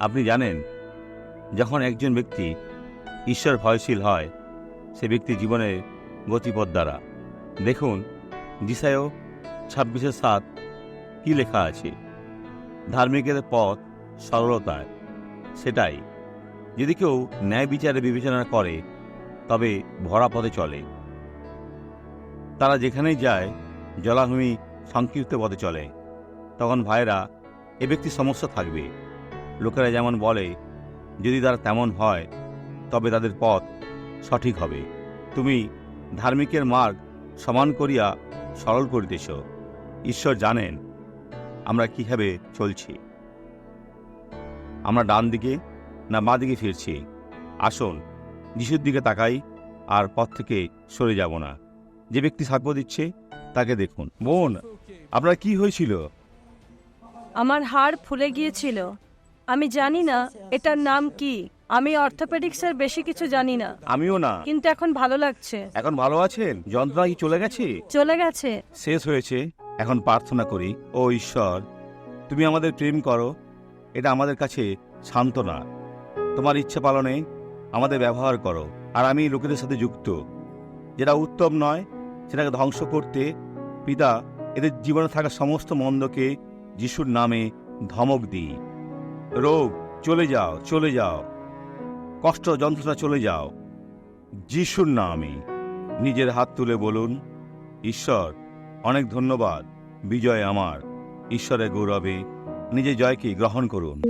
আপনি জানেন, যখন একজন ব্যক্তি ঈশ্বর ভয়শীল হয়, সে ব্যক্তি জীবনের গতিপথ দ্বারা। দেখুন দিশায়ও ছাব্বিশে সাত কী লেখা আছে? ধার্মিকের পথ সরলতায়। সেটাই, যদি কেউ ন্যায় বিচারে বিবেচনা করে, তবে ভরা পথে চলে। তারা যেখানেই যায়, জলাভূমি সংক্ষিপ্ত পথে চলে। তখন ভাইরা এ ব্যক্তি সমস্যা থাকবে। লোকেরা যেমন বলে, যদি তারা তেমন হয়, তবে তাদের পথ সঠিক হবে। তুমি ধার্মিকের মার্গ সমান করিয়া সরল করিতেছ। ঈশ্বর জানেন আমরা কীভাবে চলছি। আমরা ডান দিকে না বাঁ দিকে ফিরছি। আসুন যিশুর দিকে তাকাই, আর পথ থেকে সরে যাব না। যে ব্যক্তি সাক্ষ্য দিচ্ছে, তাকে দেখুন। বোন, আপনার কি হয়েছিল? আমার হাড় ফুলে গিয়েছিল। আমি জানি না এটার নাম কি। আমি অর্থোপেডিক্সের বেশি কিছু জানি না। আমিও না। কিন্তু এখন ভালো লাগছে। এখন ভালো আছেন? যন্ত্রণা কি চলে গেছে? চলে গেছে। শেষ হয়েছে। এখন প্রার্থনা করি ও ঈশ্বর তুমি আমাদের প্রেম করো। এটা আমাদের কাছে সান্ত্বনা। তোমার ইচ্ছা পালনে আমাদের ব্যবহার করো। আর আমি লোকেদের সাথে যুক্ত। যেটা উত্তম নয় সেটাকে ধ্বংস করতে পিতা এদের জীবনে থাকা সমস্ত মন্দকে যিশুর নামে ধমক দিই। রোগ, চলে যাও চলে যাও। কষ্ট, যন্ত্রণা, চলে যাও। যিশুর নামে নিজের হাত তুলে বলুন, ঈশ্বর, অনেক ধন্যবাদ। বিজয় আমার। ঈশ্বরের গৌরবে নিজের জয়কে গ্রহণ করুন।